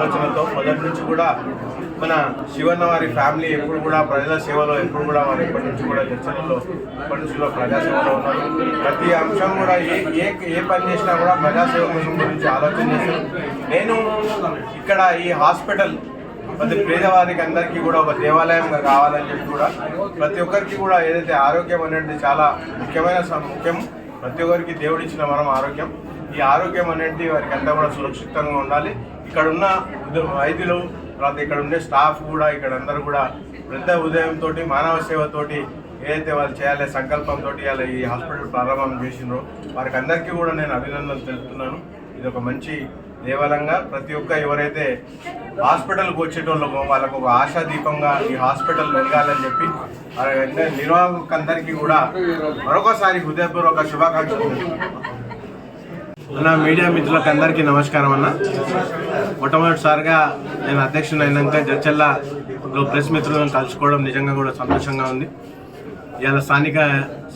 ఆలోచనతో మొదటి నుంచి కూడా మన శివన్న వారి ఫ్యామిలీ ఎప్పుడు కూడా ప్రజల సేవలో ఎప్పుడు కూడా వారు ఎప్పటి నుంచి కూడా చర్చలలో ఎప్పటి నుంచి కూడా ప్రజాసేవలో ఉన్నారు. ప్రతి అంశం కూడా ఏ ఏ ఏ పని చేసినా కూడా ప్రజాసేవ కోసం గురించి ఆలోచన చేశారు నేను ఇక్కడ ఈ హాస్పిటల్ ప్రతి పేదవారికి అందరికీ కూడా ఒక దేవాలయంగా కావాలని చెప్పి కూడా ప్రతి ఒక్కరికి కూడా ఏదైతే ఆరోగ్యం అనేది చాలా ముఖ్యమైన ముఖ్యం ప్రతి ఒక్కరికి దేవుడిచ్చిన మనం ఆరోగ్యం. ఈ ఆరోగ్యం అనేది వారికి అంతా కూడా సురక్షితంగా ఉండాలి. ఇక్కడ ఉన్న వైద్యులు తర్వాత ఇక్కడ ఉండే స్టాఫ్ కూడా ఇక్కడ అందరూ కూడా పెద్ద ఉదయంతో మానవ సేవతోటి ఏదైతే వాళ్ళు చేయాలి సంకల్పంతో ఇలా ఈ హాస్పిటల్ ప్రారంభం చేసిండ్రో వారికి అందరికీ కూడా నేను అభినందనలు తెలుపుతున్నాను. ఇది ఒక మంచి దేవాలయంగా ప్రతి ఒక్క ఎవరైతే హాస్పిటల్కి వచ్చేటోళ్ళకు వాళ్ళకు ఒక ఆశాదీపంగా ఈ హాస్పిటల్ వెలగాలని చెప్పి నిర్వాహకులందరికీ కూడా మరొకసారి హృదయపూర్వక శుభాకాంక్షలు. అన్న మీడియా మిత్రులకు అందరికీ నమస్కారం అన్న. మొట్టమొదటిసారిగా నేను అధ్యక్షుని అయినాక జడ్చల్లాలో ప్రెస్ మిత్రులను కలుసుకోవడం నిజంగా కూడా సంతోషంగా ఉంది. ఇవాళ స్థానిక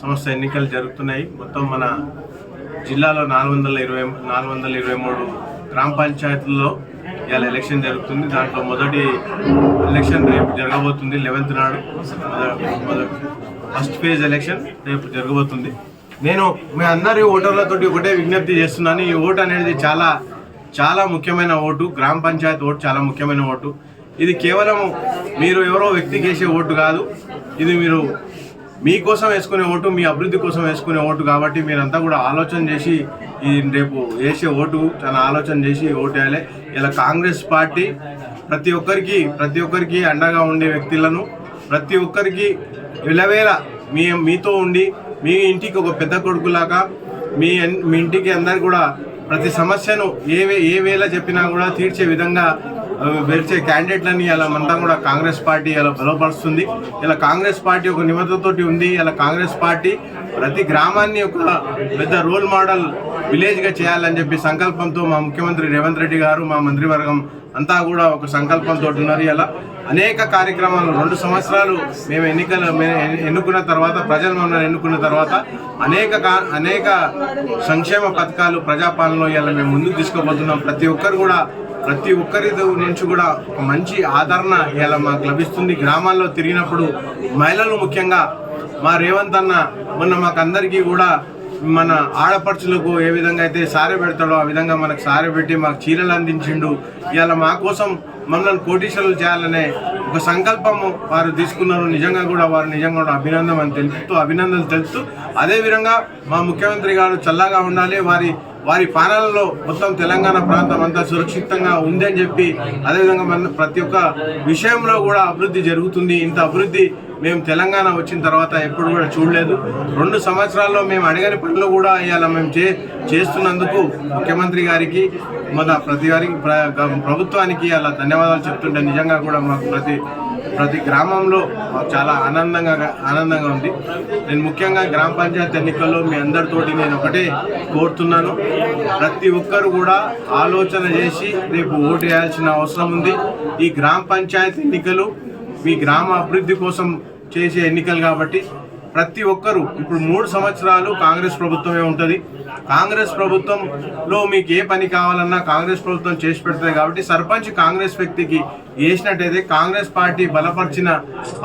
సంస్థ ఎన్నికలు జరుగుతున్నాయి. మొత్తం మన జిల్లాలో నాలుగు వందల ఇరవై నాలుగు వందల ఇరవై మూడు గ్రామ పంచాయతీల్లో ఇవాళ ఎలక్షన్ జరుగుతుంది. దాంట్లో మొదటి ఎలక్షన్ రేపు జరగబోతుంది లెవెన్త్ నాడు. ఫస్ట్ ఫేజ్ ఎలక్షన్ రేపు జరగబోతుంది. నేను మీ అందరి ఓటర్లతోటి ఒకటే విజ్ఞప్తి చేస్తున్నాను. ఈ ఓటు అనేది చాలా చాలా ముఖ్యమైన ఓటు. గ్రామ పంచాయతీ ఓటు చాలా ముఖ్యమైన ఓటు. ఇది కేవలం మీరు ఎవరో వ్యక్తికి వేసే ఓటు కాదు. ఇది మీరు మీకోసం వేసుకునే ఓటు మీ అభివృద్ధి కోసం వేసుకునే ఓటు కాబట్టి మీరంతా కూడా ఆలోచన చేసి ఈ రేపు వేసే ఓటు చాలా ఆలోచన చేసి ఓటు వేయాలి. ఇలా కాంగ్రెస్ పార్టీ ప్రతి ఒక్కరికి ప్రతి ఒక్కరికి అండగా ఉండే వ్యక్తులను ప్రతి ఒక్కరికి విలవేళ మీ మీతో ఉండి మీ ఇంటికి ఒక పెద్ద కొడుకులాగా మీ మీ ఇంటికి అందరు కూడా ప్రతి సమస్యను ఏ ఏ వేళ చెప్పినా కూడా తీర్చే విధంగా వెరిచే క్యాండిడేట్లని ఇలా మనంతా కూడా కాంగ్రెస్ పార్టీ ఇలా బలపరుస్తుంది. ఇలా కాంగ్రెస్ పార్టీ ఒక నిబద్ధతోటి ఉంది. ఇలా కాంగ్రెస్ పార్టీ ప్రతి గ్రామాన్ని ఒక పెద్ద రోల్ మోడల్ విలేజ్గా చేయాలని చెప్పి సంకల్పంతో మా ముఖ్యమంత్రి రేవంత్ రెడ్డి గారు మా మంత్రివర్గం అంతా కూడా ఒక సంకల్పంతో ఉన్నారు. ఇలా అనేక కార్యక్రమాలు రెండు సంవత్సరాలు మేము ఎన్నికలు ఎన్నుకున్న తర్వాత ప్రజలు మమ్మల్ని ఎన్నుకున్న తర్వాత అనేక కా- అనేక సంక్షేమ పథకాలు ప్రజాపాలనలో ఇలా మేము ముందుకు తీసుకోబోతున్నాం ప్రతి ఒక్కరు కూడా ప్రతి ఒక్కరి నుంచి కూడా ఒక మంచి ఆదరణ ఇలా మాకు లభిస్తుంది. గ్రామాల్లో తిరిగినప్పుడు మహిళలు ముఖ్యంగా మా రేవంత్ అన్న మొన్న మాకందరికీ కూడా మన ఆడపడుచులకు ఏ విధంగా అయితే సారె పెడతాడో ఆ విధంగా మనకు సారె పెట్టి మాకు చీరలు అందించిండు. ఇలా మా కోసం మమ్మల్ని కోటీశ్వరులు చేయాలనే ఒక సంకల్పము వారు తీసుకున్నారు. నిజంగా కూడా వారు నిజంగా కూడా అభినందన అని తెలుపుతూ అభినందనలు తెలుపుతూ అదే విధంగా మా ముఖ్యమంత్రి గారు చల్లగా ఉండాలి. వారి వారి పాలనలో మొత్తం తెలంగాణ ప్రాంతం అంతా సురక్షితంగా ఉంది అని చెప్పి అదేవిధంగా మన ప్రతి ఒక్క విషయంలో కూడా అభివృద్ధి జరుగుతుంది. ఇంత అభివృద్ధి మేము తెలంగాణ వచ్చిన తర్వాత ఎప్పుడు కూడా చూడలేదు. రెండు సంవత్సరాల్లో మేము అడగని పనులు కూడా ఇవాళ మేము చే చేస్తున్నందుకు ముఖ్యమంత్రి గారికి మన ప్రతి వారికి ప్ర- ప్రభుత్వానికి అలా ధన్యవాదాలు చెప్తుంటే నిజంగా కూడా మాకు ప్రతి ప్రతి గ్రామంలో చాలా ఆనందంగా ఆనందంగా ఉంది. నేను ముఖ్యంగా గ్రామ పంచాయతీ ఎన్నికల్లో మీ అందరితోటి నేను ఒకటే కోరుతున్నాను. ప్రతి ఒక్కరు కూడా ఆలోచన చేసి రేపు ఓటు వేయాల్సిన అవసరం ఉంది. ఈ గ్రామ పంచాయతీ ఎన్నికలు మీ గ్రామ అభివృద్ధి కోసం చేసే ఎన్నికలు కాబట్టి ప్రతి ఒక్కరూ ఇప్పుడు మూడు సంవత్సరాలు కాంగ్రెస్ ప్రభుత్వమే ఉంటుంది. కాంగ్రెస్ ప్రభుత్వంలో మీకు ఏ పని కావాలన్నా కాంగ్రెస్ ప్రభుత్వం చేసి పెడుతుంది కాబట్టి సర్పంచ్ కాంగ్రెస్ వ్యక్తికి వేసినట్టయితే కాంగ్రెస్ పార్టీ బలపరిచిన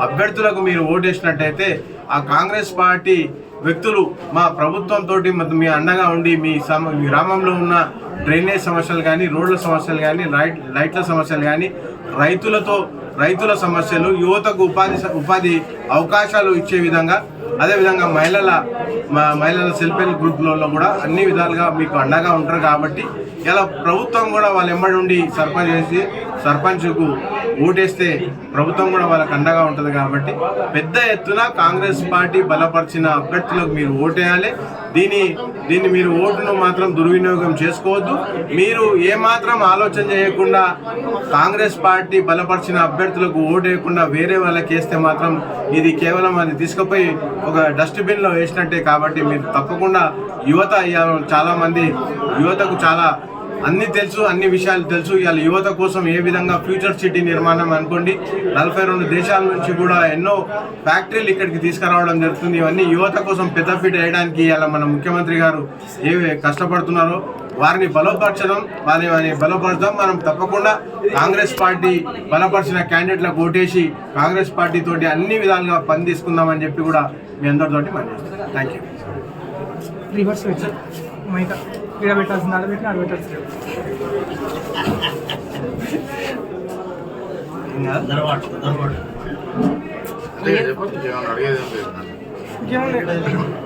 అభ్యర్థులకు మీరు ఓటేసినట్టయితే ఆ కాంగ్రెస్ పార్టీ వ్యక్తులు మా ప్రభుత్వంతో మీ అండగా ఉండి మీ సమ గ్రామంలో ఉన్న డ్రైనేజ్ సమస్యలు కానీ రోడ్ల సమస్యలు కానీ లైట్ లైట్ల సమస్యలు కానీ రైతులతో రైతుల సమస్యలు యువతకు ఉపాధి ఉపాధి అవకాశాలు ఇచ్చే విధంగా అదేవిధంగా మహిళల మహిళల సెల్ఫ్ హెల్ప్ గ్రూప్లలో కూడా అన్ని విధాలుగా మీకు అండగా ఉంటారు కాబట్టి ఇలా ప్రభుత్వం కూడా వాళ్ళు ఎంబడి ఉండి సర్పంచ్ చేసి సర్పంచ్కు ఓటేస్తే ప్రభుత్వం కూడా వాళ్ళకి అండగా ఉంటుంది కాబట్టి పెద్ద ఎత్తున కాంగ్రెస్ పార్టీ బలపరిచిన అభ్యర్థులకు మీరు ఓటేయాలి. దీని దీన్ని మీరు ఓటును మాత్రం దుర్వినియోగం చేసుకోవద్దు. మీరు ఏమాత్రం ఆలోచన చేయకుండా కాంగ్రెస్ పార్టీ బలపరిచిన అభ్యర్థులకు ఓటు వేయకుండా వేరే వాళ్ళకి వేస్తే మాత్రం ఇది కేవలం అది తీసుకుపోయి ఒక డస్ట్బిన్లో వేసినట్టే కాబట్టి మీరు తప్పకుండా యువత ఇవాళ చాలా మంది యువతకు చాలా అన్ని తెలుసు అన్ని విషయాలు తెలుసు. ఇవాళ యువత కోసం ఏ విధంగా ఫ్యూచర్ సిటీ నిర్మాణం అనుకోండి నలభై రెండు దేశాల నుంచి కూడా ఎన్నో ఫ్యాక్టరీలు ఇక్కడికి తీసుకురావడం జరుగుతుంది. ఇవన్నీ యువత కోసం పెద్ద ఫిట్ వేయడానికి ఇవాళ మన ముఖ్యమంత్రి గారు ఏ కష్టపడుతున్నారో వారిని బలపరచడం వారి వారిని బలపరచడం మనం తప్పకుండా కాంగ్రెస్ పార్టీ బలపరిచిన క్యాండిడేట్లకు ఓటేసి కాంగ్రెస్ పార్టీ తోటి అన్ని విధాలుగా పని తీసుకుందామని చెప్పి కూడా మీ అందరితోటి మనం థ్యాంక్ యూ ఇక్కడ పెట్టాల్సింది ఆడ పెట్టిన ఆడ పెట్టాల్సింది. ఏం లేదు.